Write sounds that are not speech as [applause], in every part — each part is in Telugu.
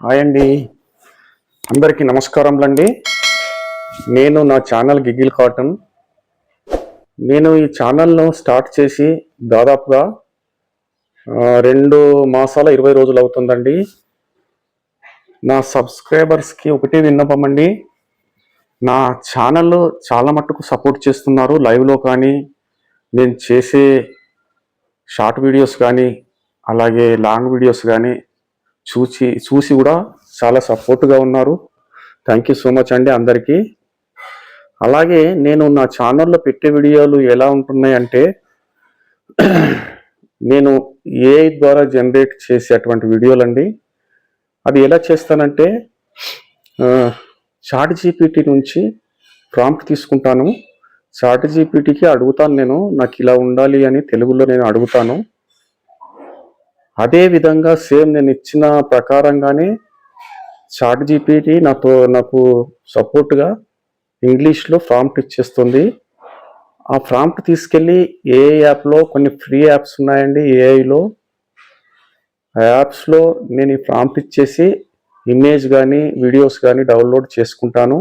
హాయ్ అండి. అందరికీ నమస్కారములండి. నేను నా ఛానల్ గిగిల్ కాటన్. నేను ఈ ఛానల్ను స్టార్ట్ చేసి దాదాపుగా రెండు మాసాల ఇరవై రోజులు అవుతుందండి. నా సబ్స్క్రైబర్స్కి ఒకటే విన్నపం అండి. నా ఛానల్ చాలా మట్టుకు సపోర్ట్ చేస్తున్నారు. లైవ్లో కానీ నేను చేసే షార్ట్ వీడియోస్ కానీ అలాగే లాంగ్ వీడియోస్ కానీ చూసి చూసి కూడా చాలా సపోర్ట్గా ఉన్నారు. థ్యాంక్ యూ సో మచ్ అండి అందరికీ. అలాగే నేను నా ఛానల్లో పెట్టే వీడియోలు ఎలా ఉంటున్నాయి అంటే [clears throat] నేను ఏ ద్వారా జనరేట్ చేసేటువంటి వీడియోలు అండి అది ఎలా చేస్తానంటే చాట్ జీపీటీ నుంచి ప్రాంప్ట్ తీసుకుంటాను. చాట్ జీపీటీకి అడుగుతాను నేను నాకు ఇలా ఉండాలి అని తెలుగులో నేను అడుగుతాను. అదే విధంగా సేమ్ నేను ఇచ్చిన ప్రకారంగానే చాట్ జీపీటీ నాతో నాకు సపోర్ట్గా ఇంగ్లీష్లో ప్రాంప్ట్ ఇచ్చేస్తుంది. ఆ ప్రాంప్ట్ తీసుకెళ్ళి ఏ యాప్లో కొన్ని ఫ్రీ యాప్స్ ఉన్నాయండి ఏఐలో. ఆ యాప్స్లో నేను ఈ ప్రాంప్ట్ ఇచ్చేసి ఇమేజ్ కానీ వీడియోస్ కానీ డౌన్లోడ్ చేసుకుంటాను.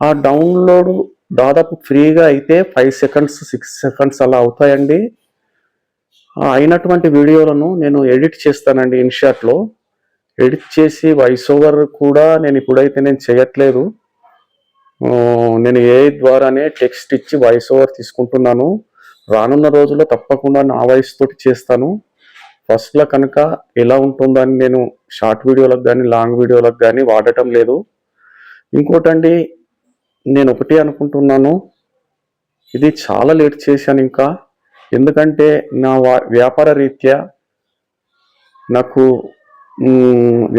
ఆ డౌన్లోడ్ దాదాపు ఫ్రీగా అయితే ఫైవ్ సెకండ్స్ సిక్స్ సెకండ్స్ అలా అవుతాయండి. అయినటువంటి వీడియోలను నేను ఎడిట్ చేస్తానండి ఇన్షాట్లో ఎడిట్ చేసి వాయిస్ ఓవర్ కూడా నేను ఇప్పుడైతే నేను చేయట్లేదు. నేను ఏ ద్వారానే టెక్స్ట్ ఇచ్చి వాయిస్ ఓవర్ తీసుకుంటున్నాను. రానున్న రోజుల్లో తప్పకుండా నా వాయిస్ తోటి చేస్తాను. ఫస్ట్లో కనుక ఎలా ఉంటుందని నేను షార్ట్ వీడియోలకు కానీ లాంగ్ వీడియోలకు కానీ వాడటం లేదు. ఇంకోటండి నేను ఒకటి అనుకుంటున్నాను. ఇది చాలా లేట్ చేశాను ఇంకా. ఎందుకంటే నా వ్యాపార రీత్యా నాకు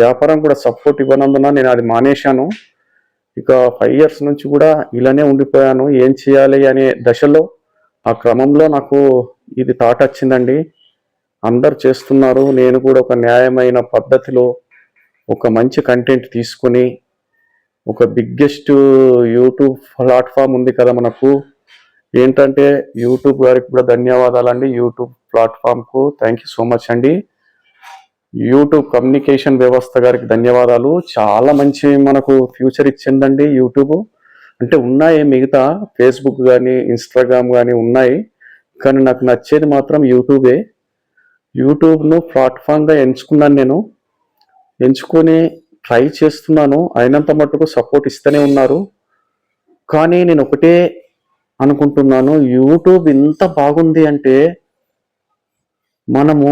వ్యాపారం కూడా సపోర్ట్ ఇవ్వనందున నేను అది మానేశాను. ఇక ఫైవ్ ఇయర్స్ నుంచి కూడా ఇలానే ఉండిపోయాను. ఏం చేయాలి అనే దశలో ఆ క్రమంలో నాకు ఇది థాట్ వచ్చిందండి. అందరు చేస్తున్నారు. నేను కూడా ఒక న్యాయమైన పద్ధతిలో ఒక మంచి కంటెంట్ తీసుకుని ఒక బిగ్గెస్ట్ యూట్యూబ్ ప్లాట్ఫామ్ ఉంది కదా మనకు. ఏంటంటే యూట్యూబ్ గారికి కూడా ధన్యవాదాలండి. యూట్యూబ్ ప్లాట్ఫామ్కు థ్యాంక్ యూ సో మచ్ అండి. యూట్యూబ్ కమ్యూనికేషన్ వ్యవస్థ గారికి ధన్యవాదాలు. చాలా మంచి మనకు ఫ్యూచర్ ఇచ్చిందండి యూట్యూబ్. అంటే ఉన్నాయి మిగతా ఫేస్బుక్ కానీ ఇన్స్టాగ్రామ్ కానీ ఉన్నాయి. కానీ నాకు నచ్చేది మాత్రం యూట్యూబే యూట్యూబ్ను ప్లాట్ఫామ్గా ఎంచుకున్నాను నేను. ఎంచుకొని ట్రై చేస్తున్నాను. అయినంత మట్టుకు సపోర్ట్ ఇస్తూనే ఉన్నారు. కానీ నేను ఒకటే అనుకుంటున్నాను. యూట్యూబ్ ఇంత బాగుంది అంటే మనము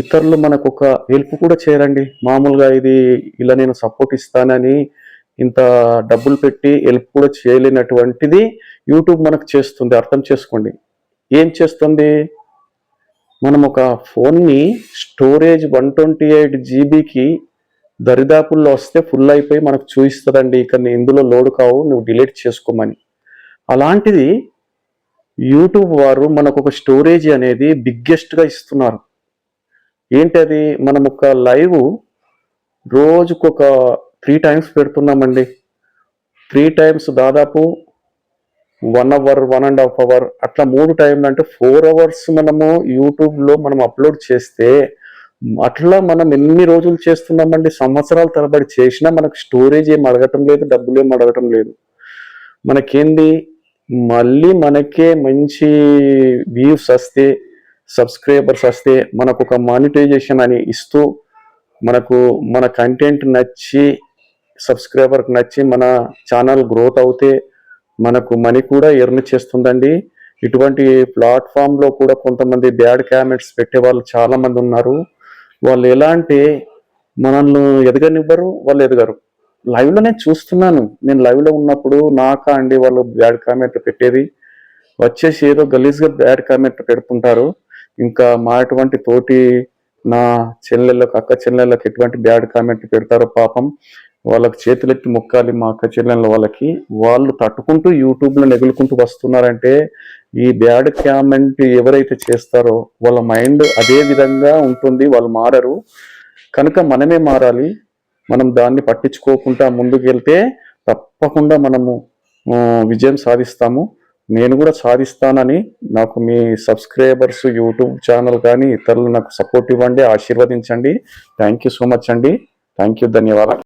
ఇతరులు మనకు ఒక హెల్ప్ కూడా చేయరండి. మామూలుగా ఇది ఇలా నేను సపోర్ట్ ఇస్తానని ఇంత డబ్బులు పెట్టి హెల్ప్ కూడా చేయలేనటువంటిది యూట్యూబ్ మనకు చేస్తుంది. అర్థం చేసుకోండి. ఏం చేస్తుంది? మనం ఒక ఫోన్ని స్టోరేజ్ వన్ ట్వంటీ ఎయిట్ జీబీకి దరిదాపుల్లో వస్తే ఫుల్ అయిపోయి మనకు చూపిస్తుందండి. ఇక ఇందులో లోడ్ కావు నువ్వు డిలీట్ చేసుకోమని. అలాంటిది యూట్యూబ్ వారు మనకు ఒక స్టోరేజ్ అనేది బిగ్గెస్ట్గా ఇస్తున్నారు. ఏంటది మనం ఒక లైవ్ రోజుకొక త్రీ టైమ్స్ పెడుతున్నామండి. త్రీ టైమ్స్ దాదాపు one hour one and half hour అట్లా మూడు టైంలు అంటే ఫోర్ అవర్స్ మనము యూట్యూబ్లో మనం అప్లోడ్ చేస్తే అట్లా మనం ఎన్ని రోజులు చేస్తున్నామండి? సంవత్సరాల తరబడి చేసినా మనకు స్టోరేజ్ ఏం అడగటం లేదు డబ్బులు ఏం అడగటం లేదు. మనకేంది? మళ్ళీ మనకే మంచి వ్యూస్ వస్తే సబ్స్క్రైబర్స్ వస్తే మనకు ఒక మానిటైజేషన్ అని ఇస్తూ మనకు మన కంటెంట్ నచ్చి సబ్స్క్రైబర్కి నచ్చి మన ఛానల్ గ్రోత్ అవుతే మనకు మనీ కూడా ఎర్న్ చేస్తుందండి. ఇటువంటి ప్లాట్ఫామ్లో కూడా కొంతమంది బ్యాడ్ కామెంట్స్ పెట్టే వాళ్ళు చాలామంది ఉన్నారు. వాళ్ళు ఎలా అంటే మనల్ని ఎదగనివ్వరు వాళ్ళు ఎదగరు. లైవ్లో నేను చూస్తున్నాను. నేను లైవ్లో ఉన్నప్పుడు నాకా అండి వాళ్ళు బ్యాడ్ కామెంట్ పెట్టేది. వచ్చేసి ఏదో గలీజ్గా బ్యాడ్ కామెంట్ పెడుతుంటారు. ఇంకా మా అటువంటి తోటి నా చెల్లెళ్ళకు అక్క చెల్లెళ్ళకి ఎటువంటి బ్యాడ్ కామెంట్ పెడతారో పాపం వాళ్ళకి చేతులెత్తి మొక్కాలి మా అక్క చెల్లెళ్ళ వాళ్ళకి. వాళ్ళు తట్టుకుంటూ యూట్యూబ్లో నెగులుకుంటూ వస్తున్నారంటే ఈ బ్యాడ్ కామెంట్ ఎవరైతే చేస్తారో వాళ్ళ మైండ్ అదే విధంగా ఉంటుంది. వాళ్ళు మారరు. కనుక మనమే మారాలి. మనం దాన్ని పట్టించుకోకుండా ముందుకెళ్తే తప్పకుండా మనము విజయం సాధిస్తాము. నేను కూడా సాధిస్తానని నాకు మీ సబ్స్క్రైబర్స్ యూట్యూబ్ ఛానల్ కానీ ఇతరులు నాకు సపోర్ట్ ఇవ్వండి ఆశీర్వదించండి. థ్యాంక్ యూ సో మచ్ అండి. థ్యాంక్ యూ ధన్యవాదాలు.